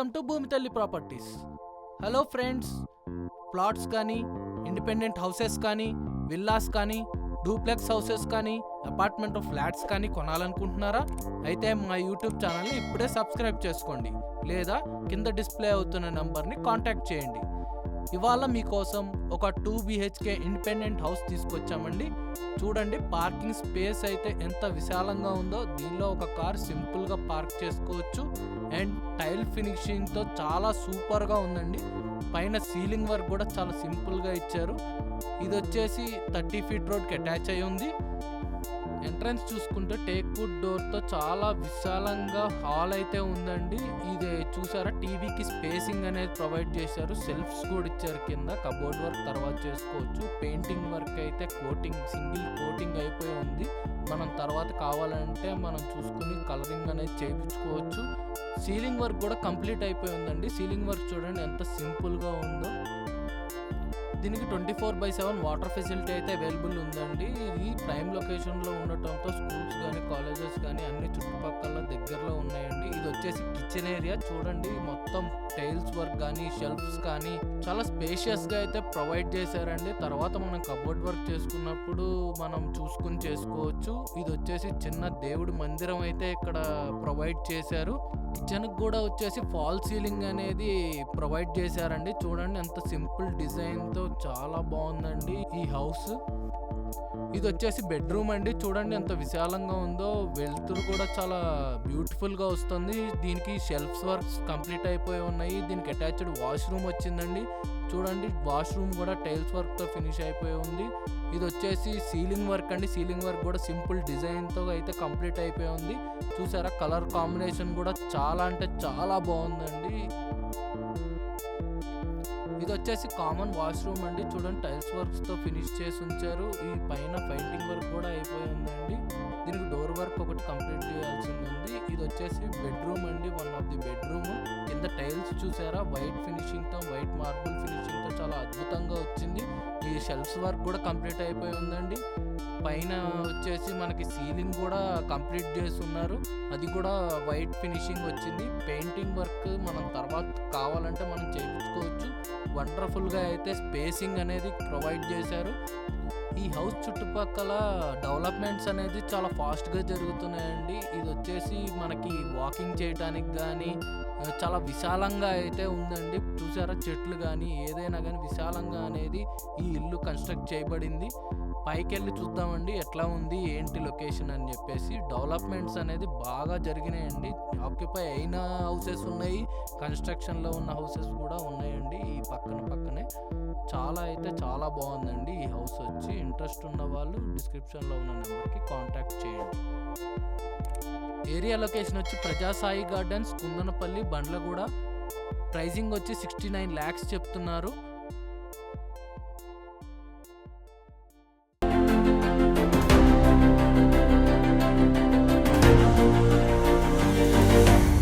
Welcome to Bhoomi Thalli properties. Hello friends plots కానీ independent houses కానీ villas కానీ duplex houses కానీ apartment of flats కానీ కొనాలనుకుంటున్నారా? అయితే మా యూట్యూబ్ ఛానల్ని ఇప్పుడే సబ్స్క్రైబ్ చేసుకోండి. లేదా కింద డిస్ప్లే అవుతున్న నెంబర్ని కాంటాక్ట్ చేయండి. ఇవాళ మీకోసం ఒక టూ బిహెచ్కే ఇండిపెండెంట్ హౌస్ తీసుకొచ్చామండి. చూడండి పార్కింగ్ స్పేస్ అయితే ఎంత విశాలంగా ఉందో. దీనిలో ఒక కార్ సింపుల్గా పార్క్ చేసుకోవచ్చు. అండ్ టైల్ ఫినిషింగ్తో చాలా సూపర్గా ఉందండి. పైన సీలింగ్ వర్క్ కూడా చాలా సింపుల్గా ఇచ్చారు. ఇది వచ్చేసి థర్టీ ఫీట్ రోడ్కి అటాచ్ అయి ఉంది ఎంట్రన్స్ చూసుకుంటే టేక్ వుడ్ డోర్తో చాలా విశాలంగా హాల్ అయితే ఉందండి. ఇది చూసారా? టీవీకి స్పేసింగ్ అనేది ప్రొవైడ్ చేశారు. సెల్ఫ్స్ కూడా ఇచ్చారు కింద. కబోర్డ్ వర్క్ తర్వాత చేసుకోవచ్చు. పెయింటింగ్ వర్క్ అయితే కోటింగ్ సింగిల్ కోటింగ్ అయిపోయి ఉంది. మనం తర్వాత కావాలంటే మనం చూసుకుని కలరింగ్ అనేది చేయించుకోవచ్చు. సీలింగ్ వర్క్ కూడా కంప్లీట్ అయిపోయి ఉందండి. సీలింగ్ వర్క్ చూడండి ఎంత సింపుల్గా ఉందో. దీనికి twenty four by seven water facility అయితే అవైలబుల్ ఉందండి. ఇది ప్రైమ్ లొకేషన్లో ఉండటంతో స్కూల్స్ కానీ కాలేజెస్ కానీ అన్ని చుట్టుపక్కల దగ్గరలో ఉన్నాయండి. ఇది వచ్చేసి కిచెన్ ఏరియా. చూడండి మొత్తం టైల్స్ వర్క్ కానీ షెల్ఫ్స్ కానీ చాలా స్పేషియస్గా అయితే ప్రొవైడ్ చేశారండి. తర్వాత మనం కబోర్డ్ వర్క్ చేసుకున్నప్పుడు మనం చూసుకుని చేసుకోవచ్చు. ఇది వచ్చేసి చిన్న దేవుడి మందిరం అయితే ఇక్కడ ప్రొవైడ్ చేశారు. కిచెన్కి కూడా వచ్చేసి ఫాల్ సీలింగ్ అనేది ప్రొవైడ్ చేశారండి. చూడండి ఎంత సింపుల్ డిజైన్తో చాలా బాగుందండి ఈ హౌస్ ఇది వచ్చేసి బెడ్రూమ్ అండి. చూడండి ఎంత విశాలంగా ఉందో. వెలుతురు కూడా చాలా బ్యూటిఫుల్గా వస్తుంది. దీనికి షెల్ఫ్స్ వర్క్స్ కంప్లీట్ అయిపోయి ఉన్నాయి. దీనికి అటాచ్డ్ వాష్రూమ్ వచ్చిందండి. చూడండి వాష్రూమ్ కూడా టైల్స్ వర్క్తో ఫినిష్ అయిపోయి ఉంది. ఇది వచ్చేసి సీలింగ్ వర్క్ అండి. సీలింగ్ వర్క్ కూడా సింపుల్ డిజైన్తో అయితే కంప్లీట్ అయిపోయి ఉంది. చూసారా? కలర్ కాంబినేషన్ కూడా చాలా అంటే చాలా బాగుందండి. ఇది వచ్చేసి కామన్ వాష్రూమ్ అండి. చూడండి టైల్స్ వర్క్స్తో ఫినిష్ చేసి ఉంచారు. ఈ పైన పెయింటింగ్ వర్క్ కూడా అయిపోయి ఉందండి దీనికి డోర్ వర్క్ ఒకటి కంప్లీట్ చేయాల్సి ఉంది ఇది వచ్చేసి బెడ్రూమ్ అండి వన్ ఆఫ్ ది బెడ్రూమ్ కింద టైల్స్ చూసారా? వైట్ ఫినిషింగ్తో వైట్ మార్బుల్ ఫినిషింగ్తో చాలా అద్భుతంగా వచ్చింది. ఈ షెల్ఫ్స్ వర్క్ కూడా కంప్లీట్ అయిపోయి ఉందండి. పైన వచ్చేసి మనకి సీలింగ్ కూడా కంప్లీట్ చేసి ఉన్నారు. అది కూడా వైట్ ఫినిషింగ్ వచ్చింది. పెయింటింగ్ వర్క్ మనం తర్వాత కావాలంటే మనం చేయించుకోవచ్చు. వండర్ఫుల్గా అయితే స్పేసింగ్ అనేది ప్రొవైడ్ చేశారు. ఈ హౌస్ చుట్టుపక్కల డెవలప్మెంట్స్ అనేది చాలా ఫాస్ట్గా జరుగుతున్నాయండి. ఇది వచ్చేసి మనకి వాకింగ్ చేయడానికి కానీ చాలా విశాలంగా అయితే ఉందండి. చూసారా చెట్లు కానీ ఏదైనా కానీ విశాలంగా అనేది ఈ ఇల్లు కన్స్ట్రక్ట్ చేయబడింది. పైకి వెళ్ళి చూద్దామండి ఎట్లా ఉంది ఏంటి లొకేషన్ అని చెప్పేసి. డెవలప్మెంట్స్ అనేది బాగా జరిగినాయండి. ఆక్యుపై అయిన హౌసెస్ ఉన్నాయి కన్స్ట్రక్షన్లో ఉన్న హౌసెస్ కూడా ఉన్నాయండి. ఈ పక్కన పక్కనే చాలా అయితే చాలా బాగుందండి ఈ హౌస్. ఇంట్రెస్ట్ ఉన్న వాళ్ళు డిస్క్రిప్షన్లో ఉన్న నెంబర్కి కాంటాక్ట్ చేయండి. ఏరియా లొకేషన్ వచ్చి ప్రజాసాయి గార్డెన్స్ కుందనపల్లి బండ్లగూడ. ప్రైజింగ్ వచ్చి సిక్స్టీ నైన్ ల్యాక్స్ చెప్తున్నారు.